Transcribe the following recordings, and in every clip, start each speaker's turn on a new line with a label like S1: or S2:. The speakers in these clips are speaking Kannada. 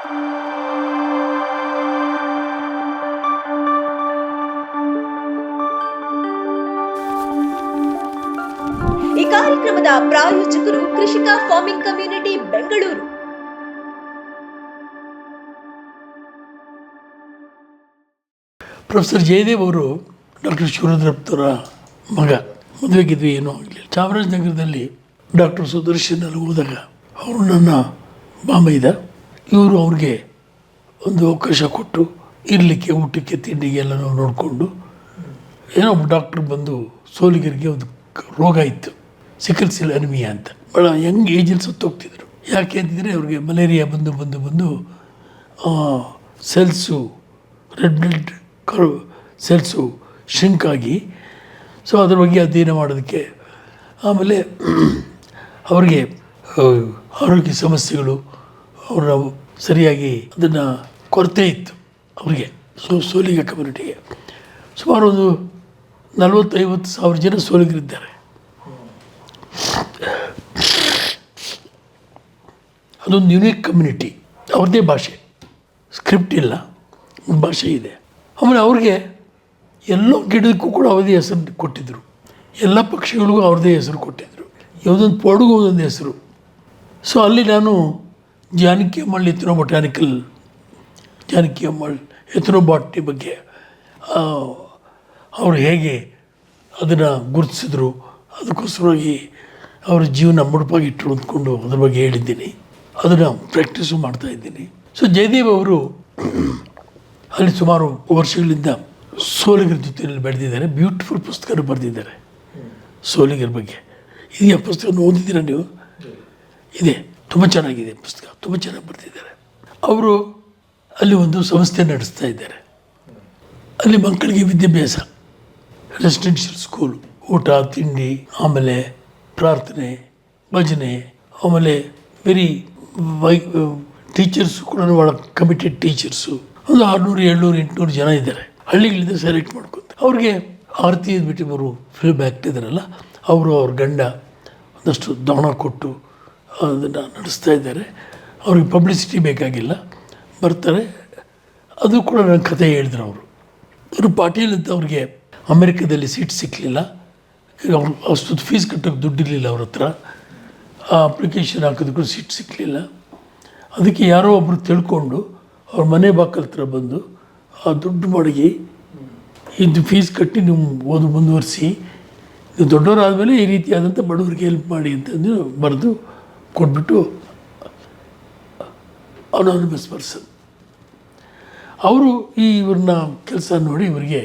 S1: ಈ ಕಾರ್ಯಕ್ರಮದ ಪ್ರಾಯೋಜಕರು Krishika farming community Bengaluru.
S2: Professor Jayadev ಅವರು ಡಾಕ್ಟರ್ ಶಿವರುದ್ರಪ್ತರ ಮಗ. ಮದುವೆಗಿದ್ವಿ ಏನೂ ಆಗಲಿಲ್ಲ. ಚಾಮರಾಜನಗರದಲ್ಲಿ ಡಾಕ್ಟರ್ ಸುದರ್ಶನ್ ಅಲ್ಲಿ ಹೋದಾಗ ಅವರು ನನ್ನ ಬಾಮೈದ ಇವರು ಅವ್ರಿಗೆ ಒಂದು ಅವಕಾಶ ಕೊಟ್ಟು ಇರಲಿಕ್ಕೆ, ಊಟಕ್ಕೆ ತಿಂಡಿಗೆ ಎಲ್ಲ ನೋಡಿಕೊಂಡು ಏನೋ ಒಬ್ಬ ಡಾಕ್ಟ್ರ್ ಬಂದು ಸೋಲಿಗರಿಗೆ ಒಂದು ರೋಗ ಇತ್ತು. ಸಿಕಲ್ ಅನಿಮಿಯ ಅಂತ. ಭಾಳ ಯಂಗ್ ಏಜಲ್ಲಿ ಸತ್ತೋಗ್ತಿದ್ರು. ಯಾಕೆ ಅಂತಿದ್ರೆ ಅವ್ರಿಗೆ ಮಲೇರಿಯಾ ಬಂದು ಬಂದು ಬಂದು ಸೆಲ್ಸು, ರೆಡ್ ಬ್ಲಡ್ ಕರು, ಸೆಲ್ಸು ಶಿಂಕ್ ಆಗಿ, ಸೊ ಅದ್ರ ಬಗ್ಗೆ ಅಧ್ಯಯನ ಮಾಡೋದಕ್ಕೆ ಆಮೇಲೆ ಅವ್ರಿಗೆ ಆರೋಗ್ಯ ಸಮಸ್ಯೆಗಳು ಅವರ ಸರಿಯಾಗಿ ಅದನ್ನು ಕೊರತೆ ಇತ್ತು ಅವರಿಗೆ, ಸೊ ಸೋಲಿಗ ಕಮ್ಯುನಿಟಿಗೆ ಸುಮಾರು ಒಂದು ನಲವತ್ತೈವತ್ತು ಸಾವಿರ ಜನ ಸೋಲಿಗರಿದ್ದಾರೆ. ಅದೊಂದು ಯುನೀಕ್ ಕಮ್ಯುನಿಟಿ ಅವ್ರದ್ದೇ ಭಾಷೆ. ಸ್ಕ್ರಿಪ್ಟ್ ಇಲ್ಲ. ಒಂದು ಭಾಷೆ ಇದೆ. ಆಮೇಲೆ ಅವ್ರಿಗೆ ಎಲ್ಲೋ ಗಿಡಕ್ಕೂ ಕೂಡ ಅವರದೇ ಹೆಸರು ಕೊಟ್ಟಿದ್ದರು ಎಲ್ಲ ಪಕ್ಷಿಗಳಿಗೂ ಅವ್ರದ್ದೇ ಹೆಸರು ಕೊಟ್ಟಿದ್ದರು ಯಾವುದೊಂದು ಪೋಡಿಗೂ ಒಂದೊಂದು ಹೆಸರು. ಸೊ ಅಲ್ಲಿ ನಾನು Janaki Ammal ethnobotanical Janaki Ammal ethnobotany ಬಗ್ಗೆ ಅವರು ಹೇಗೆ ಅದನ್ನು ಗುರುತಿಸಿದ್ರು, ಅದಕ್ಕೋಸ್ಕರವಾಗಿ ಅವರ ಜೀವನ ಮುಡುಪಾಗಿಟ್ಟರು ಅಂದ್ಕೊಂಡು ಅದ್ರ ಬಗ್ಗೆ ಹೇಳಿದ್ದೀನಿ. ಅದನ್ನು ಪ್ರಾಕ್ಟೀಸು ಮಾಡ್ತಾ ಇದ್ದೀನಿ. ಸೊ ಜಯದೇವ್ ಅವರು ಅಲ್ಲಿ ಸುಮಾರು ವರ್ಷಗಳಿಂದ ಸೋಲಿಗರ ಜೊತೆಯಲ್ಲಿ ಬೆಳೆದಿದ್ದಾರೆ. ಬ್ಯೂಟಿಫುಲ್ ಪುಸ್ತಕನ ಬರೆದಿದ್ದಾರೆ. ಸೋಲಿಗರ ಬಗ್ಗೆ. ಇದೆಯಾ ಪುಸ್ತಕ ಓದಿದ್ದೀರಾ ನೀವು? ಇದೆ. ತುಂಬ ಚೆನ್ನಾಗಿದೆ ಪುಸ್ತಕ, ತುಂಬ ಚೆನ್ನಾಗಿ ಬರ್ತಿದ್ದಾರೆ ಅವರು ಅಲ್ಲಿ ಒಂದು ಸಂಸ್ಥೆ ನಡೆಸ್ತಾ ಇದ್ದಾರೆ. ಅಲ್ಲಿ ಮಕ್ಕಳಿಗೆ ವಿದ್ಯಾಭ್ಯಾಸ ರೆಸಿಡೆನ್ಷಿಯಲ್ ಸ್ಕೂಲ್ ಊಟ, ತಿಂಡಿ, ಆಮೇಲೆ ಪ್ರಾರ್ಥನೆ, ಭಜನೆ, ಆಮೇಲೆ ವೆರಿ ವೈ ಟೀಚರ್ಸು ಕೂಡ ಭಾಳ ಕಮಿಟೆಡ್ ಟೀಚರ್ಸು ಒಂದು ಆರುನೂರು, ಏಳ್ನೂರು, ಎಂಟುನೂರು ಜನ ಇದ್ದಾರೆ. ಹಳ್ಳಿಗಳಿಂದ ಸೆಲೆಕ್ಟ್ ಮಾಡ್ಕೊತ, ಅವ್ರಿಗೆ ಆರತಿ ಬಿಟ್ಟು ಅವರು ಫಿಲ್ಮ್ ಆ್ಯಕ್ಟ್ ಇದ್ದಾರಲ್ಲ ಅವರು ಅವ್ರ ಗಂಡ ಒಂದಷ್ಟು ದಣ ಕೊಟ್ಟು ಅದನ್ನು ನಡೆಸ್ತಾ ಇದ್ದಾರೆ. ಅವ್ರಿಗೆ ಪಬ್ಲಿಸಿಟಿ ಬೇಕಾಗಿಲ್ಲ. ಬರ್ತಾರೆ. ಅದು ಕೂಡ ನನ್ನ ಕತೆ ಹೇಳಿದ್ರು ಅವರು. ಇವರು ಪಾಟೀಲ್ ಅಂತ ಅವ್ರಿಗೆ ಅಮೆರಿಕದಲ್ಲಿ ಸೀಟ್ ಸಿಕ್ಕಲಿಲ್ಲ ಅವ್ರು ಫೀಸ್ ಕಟ್ಟೋಕ್ಕೆ ದುಡ್ಡಿರಲಿಲ್ಲ ಅವ್ರ ಹತ್ರ. ಆ ಅಪ್ಲಿಕೇಶನ್ ಹಾಕೋದಕ್ಕೂ ಸೀಟ್ ಸಿಕ್ಕಲಿಲ್ಲ ಅದಕ್ಕೆ ಯಾರೋ ಒಬ್ಬರು ತಿಳ್ಕೊಂಡು ಅವ್ರ ಮನೆ ಬಾಕಲ್ ಹತ್ರ ಬಂದು ಆ ದುಡ್ಡು ಮಡಗಿ ಇದು ಫೀಸ್ ಕಟ್ಟಿ ನೀವು ಓದು ಮುಂದುವರಿಸಿ. ನೀವು ದೊಡ್ಡವರಾದಮೇಲೆ ಈ ರೀತಿಯಾದಂಥ ಬಡವರಿಗೆ ಹೆಲ್ಪ್ ಮಾಡಿ ಅಂತಂದು ಬರೆದು ಕೊಟ್ಬಿಟ್ಟು ಅನಾನಿಮಸ್ ಪರ್ಸನ್ ಅವರು ಈ ಇವ್ರನ್ನ ಕೆಲಸ ನೋಡಿ ಇವರಿಗೆ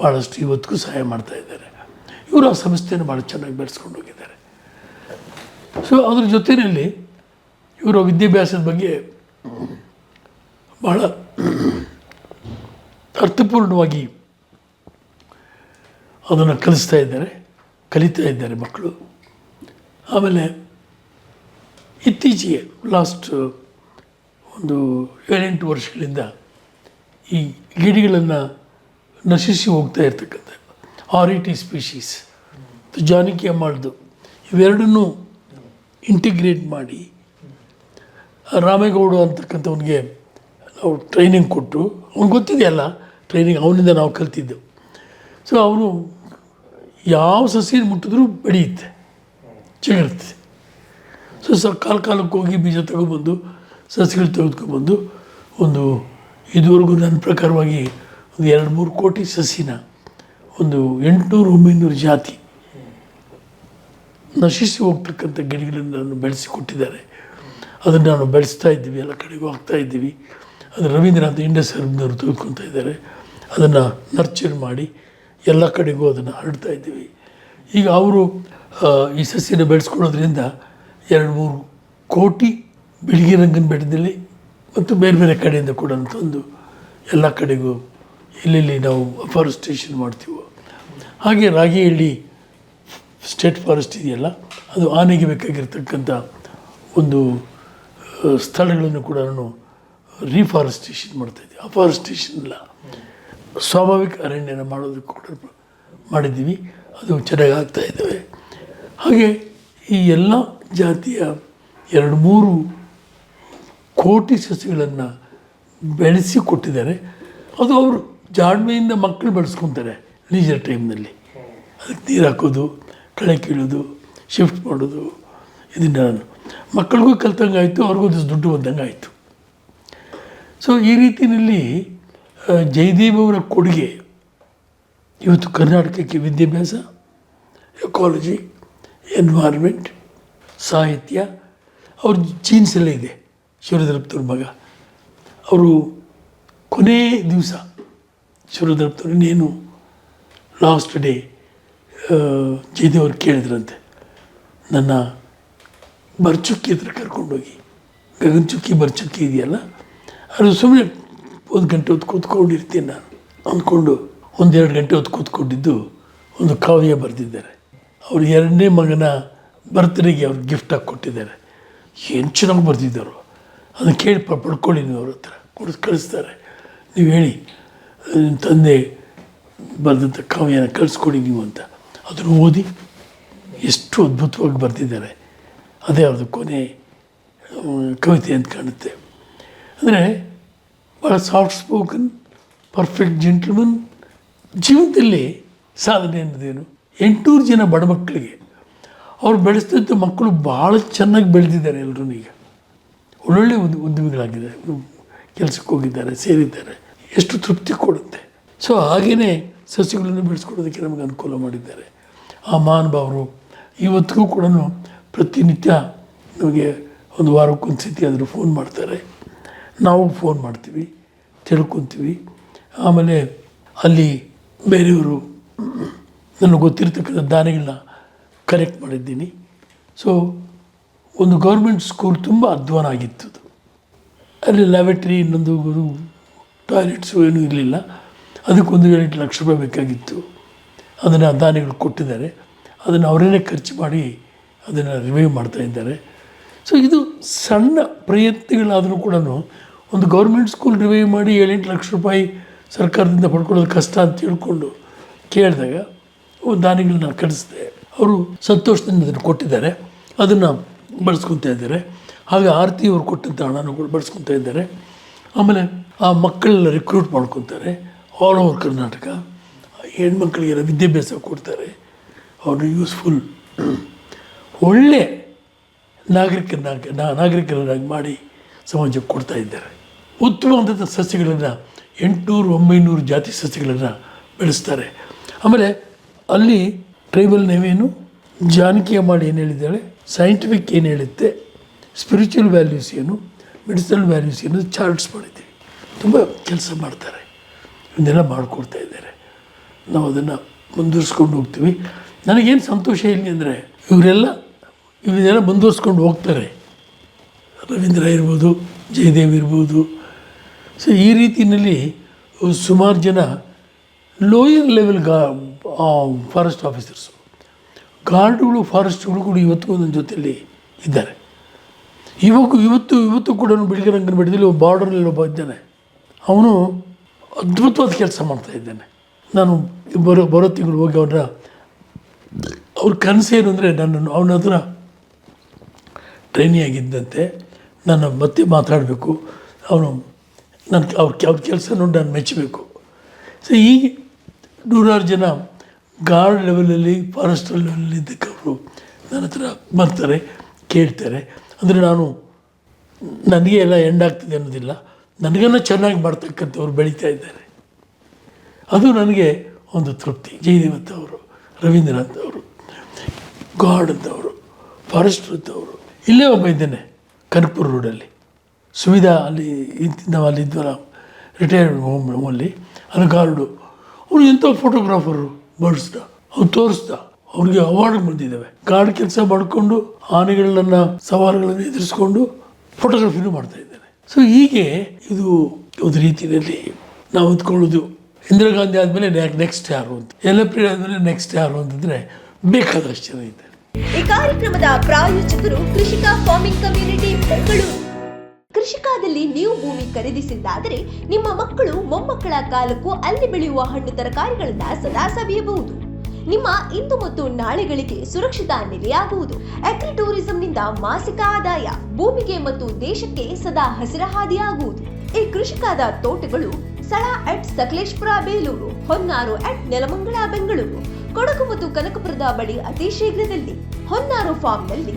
S2: ಭಾಳಷ್ಟು ಇವತ್ತಿಗೂ ಸಹಾಯ ಮಾಡ್ತಾ ಇದ್ದಾರೆ. ಇವರು ಆ ಸಂಸ್ಥೆಯನ್ನು ಭಾಳ ಚೆನ್ನಾಗಿ ಬೆಳೆಸ್ಕೊಂಡು ಹೋಗಿದ್ದಾರೆ. ಸೊ ಅದ್ರ ಜೊತೆಯಲ್ಲಿ ಇವರ ವಿದ್ಯಾಭ್ಯಾಸದ ಬಗ್ಗೆ ಭಾಳ ಅರ್ಥಪೂರ್ಣವಾಗಿ ಅದನ್ನು ಕಲಿಸ್ತಾ ಇದ್ದಾರೆ, ಕಲಿತಾ ಇದ್ದಾರೆ ಮಕ್ಕಳು. ಆಮೇಲೆ ಇತ್ತೀಚೆಗೆ ಲಾಸ್ಟ್ ಒಂದು ಏಳೆಂಟು ವರ್ಷಗಳಿಂದ ಈ ಗಿಡಗಳನ್ನು ನಶಿಸಿ ಹೋಗ್ತಾ ಇರ್ತಕ್ಕಂಥ ಆರಿಟಿ ಸ್ಪೀಶೀಸ್ ಜಾನಕಿ ಅಮ್ಮಾಳ್ದು, ಇವೆರಡನ್ನೂ ಇಂಟಿಗ್ರೇಟ್ ಮಾಡಿ ರಾಮೇಗೌಡ ಅಂತಕ್ಕಂಥವನಿಗೆ ನಾವು ಟ್ರೈನಿಂಗ್ ಕೊಟ್ಟು, ಅವ್ನಿಗೆ ಗೊತ್ತಿದೆಯಲ್ಲ ಟ್ರೈನಿಂಗ್ ಅವನಿಂದ ನಾವು ಕಲ್ತಿದ್ದು. ಸೊ ಅವನು ಯಾವ ಸಸಿಯನ್ನು ಮುಟ್ಟಿದ್ರೂ ಬೆಳೆಯುತ್ತೆ ಚಿಗುರುತ್ತೆ ಸೊ ಸ ಕಾಲ ಕಾಲಕ್ಕೆ ಹೋಗಿ ಬೀಜ ತಗೊಬಂದು ಸಸಿಗಳು ತೆಗೆದುಕೊಬಂದು ಒಂದು ಇದುವರೆಗೂ ನನ್ನ ಪ್ರಕಾರವಾಗಿ ಒಂದು ಎರಡು ಮೂರು ಕೋಟಿ ಸಸಿನ ಒಂದು ಎಂಟುನೂರು ಒಂಬೈನೂರು ಜಾತಿ ನಶಿಸಿ ಹೋಗ್ತಕ್ಕಂಥ ಗಿಡಗಳನ್ನು ನಾನು ಬೆಳೆಸಿ ಕೊಟ್ಟಿದ್ದಾರೆ ಅದನ್ನು ನಾನು ಬೆಳೆಸ್ತಾ ಇದ್ದೀವಿ, ಎಲ್ಲ ಕಡೆಗೂ ಹಾಕ್ತಾ ಇದ್ದೀವಿ. ಅದು ರವೀಂದ್ರನಾಥ್ ಇಂಡಸ್ಟ್ರಿಯಲ್ನವರು ತೆಗೆದುಕೊತಾ ಇದ್ದಾರೆ. ಅದನ್ನು ನರ್ಚರ್ ಮಾಡಿ ಎಲ್ಲ ಕಡೆಗೂ ಅದನ್ನು ಹರಡ್ತಾ ಇದ್ದೀವಿ. ಈಗ ಅವರು ಈ ಸಸ್ಯನ ಬೆಳೆಸ್ಕೊಳ್ಳೋದ್ರಿಂದ ಎರಡು ಮೂರು ಕೋಟಿ ಬಿಳಿಗಿ ರಂಗನ ಬೆಟ್ಟದಲ್ಲಿ ಮತ್ತು ಬೇರೆ ಬೇರೆ ಕಡೆಯಿಂದ ಕೂಡ ತಂದು ಎಲ್ಲ ಕಡೆಗೂ ಎಲ್ಲೆಲ್ಲಿ ನಾವು ಅಫಾರೆಸ್ಟೇಷನ್ ಮಾಡ್ತೀವೋ. ಹಾಗೆ ರಾಗಿಹಳ್ಳಿ ಸ್ಟೇಟ್ ಫಾರೆಸ್ಟ್ ಇದೆಯಲ್ಲ, ಅದು ಆನೆಗೆ ಬೇಕಾಗಿರ್ತಕ್ಕಂಥ ಒಂದು ಸ್ಥಳಗಳನ್ನು ಕೂಡ ನಾನು ರೀಫಾರೆಸ್ಟೇಷನ್ ಮಾಡ್ತಾಯಿದ್ದೆ ಅಫಾರೆಸ್ಟೇಷನ್ ಇಲ್ಲ ಸ್ವಾಭಾವಿಕ ಅರಣ್ಯನ ಮಾಡೋದಕ್ಕೆ ಕೂಡ ಮಾಡಿದ್ದೀವಿ. ಅದು ಚೆನ್ನಾಗಿ ಆಗ್ತಾ ಇದ್ದಾವೆ. ಹಾಗೆ ಈ ಎಲ್ಲ ಜಾತಿಯ ಎರಡು ಮೂರು ಕೋಟಿ ಸಸಿಗಳನ್ನು ಬೆಳೆಸಿ ಕೊಟ್ಟಿದ್ದಾರೆ ಅದು ಅವರು ಜಾಣ್ಮೆಯಿಂದ ಮಕ್ಕಳು ಬೆಳೆಸ್ಕೊತಾರೆ ಲೀಜರ್ ಟೈಮ್ನಲ್ಲಿ ಅದಕ್ಕೆ ನೀರು ಹಾಕೋದು, ಕಳೆ ಕೀಳೋದು ಶಿಫ್ಟ್ ಮಾಡೋದು ಇದನ್ನು ನಾನು. ಮಕ್ಕಳಿಗೂ ಕಲ್ತಂಗೆ ಆಯಿತು, ಅವ್ರಿಗೂ ದಿವಸ ದುಡ್ಡು ಬಂದಂಗೆ ಆಯಿತು. ಸೊ ಈ ರೀತಿಯಲ್ಲಿ ಜಯದೇವ್ ಅವರ ಕೊಡುಗೆ, ಇವತ್ತು ಕರ್ನಾಟಕಕ್ಕೆ ವಿದ್ಯಾಭ್ಯಾಸ ಎಕಾಲಜಿ ಎನ್ವೈರ್ಮೆಂಟ್ ಸಾಹಿತ್ಯ, ಅವ್ರ ಜೀನ್ಸಲ್ಲೇ ಇದೆ ಶಿವರುದ್ರಪ್ತವ್ರ ಮಗ. ಅವರು ಕೊನೇ ದಿವಸ ಶಿವರುದ್ರಪ್ಪನವ್ರು ಇನ್ನೇನು ಲಾಸ್ಟ್ ಡೇ ಜಯದೇವ್ರು ಕೇಳಿದ್ರಂತೆ. ನನ್ನ ಬರ್ಚುಕ್ಕಿ ಹತ್ರ ಕರ್ಕೊಂಡೋಗಿ ಗಗನಚುಕ್ಕಿ ಬರ್ಚುಕ್ಕಿ ಇದೆಯಲ್ಲ, ಅದು ಸುಮ್ಮನೆ ಒಂದು ಗಂಟೆ ಹೊತ್ತು ಕೂತ್ಕೊಂಡಿರ್ತೀನಿ ನಾನು ಅಂದ್ಕೊಂಡು ಒಂದೆರಡು ಗಂಟೆ ಹೊತ್ತು ಕೂತ್ಕೊಂಡಿದ್ದು ಒಂದು ಕಾವ್ಯ ಬರೆದಿದ್ದಾರೆ. ಅವರು ಎರಡನೇ ಮಗನ ಬರ್ತ್ಡೇಗೆ ಅವ್ರು ಗಿಫ್ಟಾಗಿ ಕೊಟ್ಟಿದ್ದಾರೆ. ಏನು ಚೆನ್ನಾಗಿ ಬರ್ತಿದ್ದಾರೋ ಅದನ್ನು ಕೇಳಿ ಪಡ್ಕೊಳ್ಳಿ ನೀವು ಅವ್ರ ಹತ್ರ. ಕೊಡಿಸ್ ಕಳಿಸ್ತಾರೆ. ನೀವು ಹೇಳಿ ನಿಮ್ಮ ತಂದೆ ಬರೆದಂಥ ಕಾವ್ಯನ ಕಳಿಸ್ಕೊಡಿ ನೀವು ಅಂತ. ಅದನ್ನು ಓದಿ ಎಷ್ಟು ಅದ್ಭುತವಾಗಿ ಬರ್ತಿದ್ದಾರೆ ಅದೇ ಅವ್ರದ್ದು ಕೊನೆ ಕವಿತೆ ಅಂತ ಕಾಣುತ್ತೆ. ಅಂದರೆ ಭಾಳ ಸಾಫ್ಟ್ ಸ್ಪೋಕನ್, ಪರ್ಫೆಕ್ಟ್ ಜೆಂಟ್ಲ್ಮನ್, ಜೀವನದಲ್ಲಿ ಸಾಧನೆ ಅನ್ನೋದೇನು. ಎಂಟುನೂರು ಜನ ಬಡ ಮಕ್ಕಳಿಗೆ ಅವ್ರು ಬೆಳೆಸಿದಂಥ ಮಕ್ಕಳು ಭಾಳ ಚೆನ್ನಾಗಿ ಬೆಳೆದಿದ್ದಾರೆ ಎಲ್ಲರೂ ಈಗ. ಒಳ್ಳೊಳ್ಳೆ ಉದ್ ಉದ್ಯಮಿಗಳಾಗಿದೆ ಕೆಲಸಕ್ಕೆ ಹೋಗಿದ್ದಾರೆ, ಸೇರಿದ್ದಾರೆ. ಎಷ್ಟು ತೃಪ್ತಿ ಕೊಡುತ್ತೆ. ಸೊ ಹಾಗೆಯೇ ಸಸ್ಯಗಳನ್ನು ಬೆಳೆಸ್ಕೊಡೋದಕ್ಕೆ ನಮಗೆ ಅನುಕೂಲ ಮಾಡಿದ್ದಾರೆ. ಆ ಮಹಾನುಭಾವರು ಇವತ್ತಿಗೂ ಕೂಡ ಪ್ರತಿನಿತ್ಯ ನಮಗೆ ಒಂದು ವಾರಕ್ಕೊಂದು ಸತಿ ಆದರೂ ಫೋನ್ ಮಾಡ್ತಾರೆ. ನಾವು ಫೋನ್ ಮಾಡ್ತೀವಿ, ತಿಳ್ಕೊತೀವಿ. ಆಮೇಲೆ ಅಲ್ಲಿ ಬೇರೆಯವರು, ನನಗೆ ಗೊತ್ತಿರ್ತಕ್ಕಂಥ ದಾನಿಗಳನ್ನ ಕಲೆಕ್ಟ್ ಮಾಡಿದ್ದೀನಿ. ಸೊ ಒಂದು ಗೌರ್ಮೆಂಟ್ ಸ್ಕೂಲ್ ತುಂಬ ಅಧ್ವಾನ ಆಗಿತ್ತು ಅಲ್ಲಿ ಲ್ಯಾಬೆಟ್ರಿ ಇನ್ನೊಂದು ಟಾಯ್ಲೆಟ್ಸು ಏನೂ ಇರಲಿಲ್ಲ. ಅದಕ್ಕೊಂದು ಎರಡು ಲಕ್ಷ ರೂಪಾಯಿ ಬೇಕಾಗಿತ್ತು. ಅದನ್ನು ದಾನಿಗಳು ಕೊಟ್ಟಿದ್ದಾರೆ. ಅದನ್ನು ಅವರೇ ಖರ್ಚು ಮಾಡಿ ಅದನ್ನು ರಿವೈವ್ ಮಾಡ್ತಾ ಇದ್ದಾರೆ. ಸೊ ಇದು ಸಣ್ಣ ಪ್ರಯತ್ನಗಳಾದರೂ ಕೂಡ ಒಂದು ಗೌರ್ಮೆಂಟ್ ಸ್ಕೂಲ್ ರಿವೈವ್ ಮಾಡಿ ಏಳೆಂಟು ಲಕ್ಷ ರೂಪಾಯಿ ಸರ್ಕಾರದಿಂದ ಪಡ್ಕೊಳ್ಳೋದು ಕಷ್ಟ ಅಂತ ತಿಳ್ಕೊಂಡು ಕೇಳಿದಾಗ ದಾನಿಗಳನ್ನ ಕಳಿಸಿದೆ. ಅವರು ಸಂತೋಷದಿಂದ ಅದನ್ನು ಕೊಟ್ಟಿದ್ದಾರೆ. ಅದನ್ನು ಬಳಸ್ಕೊತಾ ಇದ್ದಾರೆ. ಹಾಗೆ ಆರತಿ ಅವರು ಕೊಟ್ಟಂಥ ಹಣನ ಕೂಡ ಬಳಸ್ಕೊತಾ ಇದ್ದಾರೆ. ಆಮೇಲೆ ಆ ಮಕ್ಕಳನ್ನ ರಿಕ್ರೂಟ್ ಮಾಡ್ಕೊತಾರೆ. ಆಲ್ ಓವರ್ ಕರ್ನಾಟಕ ಹೆಣ್ಮಕ್ಳಿಗೆಲ್ಲ ವಿದ್ಯಾಭ್ಯಾಸ ಕೊಡ್ತಾರೆ. ಅವರು ಯೂಸ್ಫುಲ್ ಒಳ್ಳೆ ನಾಗರಿಕರನ್ನಾಗಿ ನಾಗರಿಕರನ್ನಾಗಿ ಮಾಡಿ ಸಮಾಜಕ್ಕೆ ಕೊಡ್ತಾ ಇದ್ದಾರೆ. ಉತ್ತಮವಾದಂಥ ಸಸ್ಯಗಳನ್ನು ಎಂಟುನೂರು, ಒಂಬೈನೂರು ಜಾತಿ ಸಸ್ಯಗಳನ್ನು ಬೆಳೆಸ್ತಾರೆ. ಆಮೇಲೆ ಅಲ್ಲಿ ಟ್ರೈಬಲ್ ನೇವೇನು ಜಾನಕಿ ಮಾಡಿ ಏನು ಹೇಳಿದ್ದಾಳೆ? ಸೈಂಟಿಫಿಕ್ ಏನು ಹೇಳುತ್ತೆ? ಸ್ಪಿರಿಚುವಲ್ ವ್ಯಾಲ್ಯೂಸ್ ಏನು? ಮೆಡಿಸಿನಲ್ ವ್ಯಾಲ್ಯೂಸ್ ಏನು? ಚಾರ್ಟ್ಸ್ ಮಾಡಿದ್ದೀವಿ. ತುಂಬ ಕೆಲಸ ಮಾಡ್ತಾರೆ. ಇವನ್ನೆಲ್ಲ ಮಾಡಿಕೊಡ್ತಾ ಇದ್ದಾರೆ. ನಾವು ಅದನ್ನು ಮುಂದುವರಿಸ್ಕೊಂಡು ಹೋಗ್ತೀವಿ. ನನಗೇನು ಸಂತೋಷ ಇಲ್ಲಿ ಅಂದರೆ, ಇವರೆಲ್ಲ ಇವನ್ನೆಲ್ಲ ಮುಂದುವರಿಸ್ಕೊಂಡು ಹೋಗ್ತಾರೆ. ರವೀಂದ್ರ ಇರ್ಬೋದು, ಜಯದೇವ್ ಇರ್ಬೋದು. ಸೊ ಈ ರೀತಿಯಲ್ಲಿ ಸುಮಾರು ಜನ ಲೋಯರ್ ಲೆವೆಲ್ ಗಾ ಫಾರೆಸ್ಟ್ ಆಫೀಸರ್ಸು ಗಾರ್ಡ್ಗಳು ಫಾರೆಸ್ಟ್ಗಳು ಕೂಡ ಇವತ್ತು ನನ್ನ ಜೊತೆಯಲ್ಲಿ ಇದ್ದಾರೆ. ಇವಾಗ ಇವತ್ತು ಇವತ್ತು ಕೂಡ ಬೆಳಗ್ಗೆ ಬೆಟ್ಟದಲ್ಲಿ ಒಬ್ಬ ಬಾರ್ಡರ್ನಲ್ಲಿ ಒಬ್ಬ ಇದ್ದಾನೆ. ಅವನು ಅದ್ಭುತವಾದ ಕೆಲಸ ಮಾಡ್ತಾ ಇದ್ದಾನೆ. ನಾನು ಬರೋ ಬರೋ ತಿಂಗಳು ಹೋಗಿ ಅವನ ಅವ್ರ ಕನಸೇನು ಅಂದರೆ ನನ್ನನ್ನು, ಅವನ ಹತ್ರ ಟ್ರೈನಿಯಾಗಿದ್ದಂತೆ ನಾನು ಮತ್ತೆ ಮಾತಾಡಬೇಕು. ಅವನು ನನ್ನ ಅವ್ರ ಅವ್ರ ಕೆಲಸ ನೋಡಿ ನಾನು ಮೆಚ್ಚಬೇಕು. ಸೊ ಹೀಗೆ ನೂರಾರು ಜನ ಗಾರ್ಡ್ ಲೆವೆಲಲ್ಲಿ ಫಾರೆಸ್ಟ್ ಲೆವೆಲಲ್ಲಿ ಇದ್ದಕ್ಕವರು ನನ್ನ ಹತ್ರ ಬರ್ತಾರೆ, ಕೇಳ್ತಾರೆ. ಅಂದರೆ ನಾನು, ನನಗೆ ಎಲ್ಲ ಎಂಡ್ ಆಗ್ತಿದೆ ಅನ್ನೋದಿಲ್ಲ. ನನಗನ್ನ ಚೆನ್ನಾಗಿ ಮಾಡ್ತಕ್ಕಂಥವ್ರು ಬೆಳೀತಾ ಇದ್ದಾರೆ. ಅದು ನನಗೆ ಒಂದು ತೃಪ್ತಿ. ಜಯದೇವತ್ ಅವರು, ರವೀಂದ್ರನಾಥ್ ಅವರು ಗಾಡ್ ಅಂತವರು, ಫಾರೆಸ್ಟ್ ಅಂತವರು. ಇಲ್ಲೇ ಒಬ್ಬ ಇದ್ದೇನೆ, ಕನಕಪುರ ರೋಡಲ್ಲಿ ಸುವಿಧಾ ಅಲ್ಲಿ ನಾವು ಅಲ್ಲಿ ಇದ್ವಲ್ಲ ರಿಟೈರ್ಡ್ ಹೋಮ್ ಹೋಮಲ್ಲಿ ಅಲ್ಲಿ ಗಾರ್ಡು. ಅವರು ಎಂಥ ಫೋಟೋಗ್ರಾಫರು ಬರ್ಡ್ಸ್ದ ಅವ್ನು ತೋರಿಸ್ದ, ಅವ್ರಿಗೆ ಅವಾರ್ಡ್ ಬಂದಿದ್ದಾವೆ ಕಾರ್ಡ್ ಕೆಲಸ ಮಾಡಿಕೊಂಡು ಆನೆಗಳನ್ನ ಸವಾಲುಗಳನ್ನು ಎದುರಿಸ್ಕೊಂಡು ಫೋಟೋಗ್ರಫಿನೂ ಮಾಡ್ತಾ ಇದ್ದಾನೆ. ಸೊ ಹೀಗೆ ಇದು ಒಂದು ರೀತಿಯಲ್ಲಿ ನಾವು ಅಂದ್ಕೊಳ್ಳೋದು ಇಂದಿರಾ ಗಾಂಧಿ ಆದಮೇಲೆ ನೆಕ್ಸ್ಟ್ ಯಾರು ಅಂತ. ಎಲ್ಲ ಪ್ರಿಯ ಆದಮೇಲೆ ನೆಕ್ಸ್ಟ್ ಯಾರು ಅಂತಂದರೆ ಬೇಕಾದಷ್ಟು ಜನ ಇದ್ದಾರೆ.
S1: ಈ ಕಾರ್ಯಕ್ರಮದ ಪ್ರಾಯೋಜಕರು ಕೃಷಿಕ ಫಾರ್ಮಿಂಗ್ ಕಮ್ಯುನಿಟಿ ಬೆಂಗಳೂರು. ಕೃಷಿಕಾದಲ್ಲಿ ನೀವು ಭೂಮಿ ಖರೀದಿಸಿದ್ದಾದರೆ ನಿಮ್ಮ ಮಕ್ಕಳು ಮೊಮ್ಮಕ್ಕಳ ಕಾಲಕ್ಕೂ ಅಲ್ಲಿ ಬೆಳೆಯುವ ಹಣ್ಣು ತರಕಾರಿಗಳನ್ನ ಸದಾ ಸವಿಯಬಹುದು. ನಿಮ್ಮ ಇಂದು ಮತ್ತು ನಾಳೆಗಳಿಗೆ ಸುರಕ್ಷಿತ ನೆಲೆಯಾಗುವುದು. ಅಗ್ರಿ ಟೂರಿಸಂನಿಂದ ಮಾಸಿಕ ಆದಾಯ, ಭೂಮಿಗೆ ಮತ್ತು ದೇಶಕ್ಕೆ ಸದಾ ಹಸಿರ ಹಾದಿಯಾಗುವುದು ಈ ಕೃಷಿಕಾದ ತೋಟಗಳು ಸ್ಥಳ ಅಟ್ ಸಕಲೇಶ್ಪುರ, ಬೇಲೂರು, ಹೊನ್ನಾರು ಅಟ್ ನೆಲಮಂಗಲ, ಬೆಂಗಳೂರು. ಕೊಡಗು ಮತ್ತು ಕನಕಪುರದ ಬಳಿ ಅತಿ ಶೀಘ್ರದಲ್ಲಿ ಹೊನ್ನಾರು ಫಾರ್ಮ್ನಲ್ಲಿ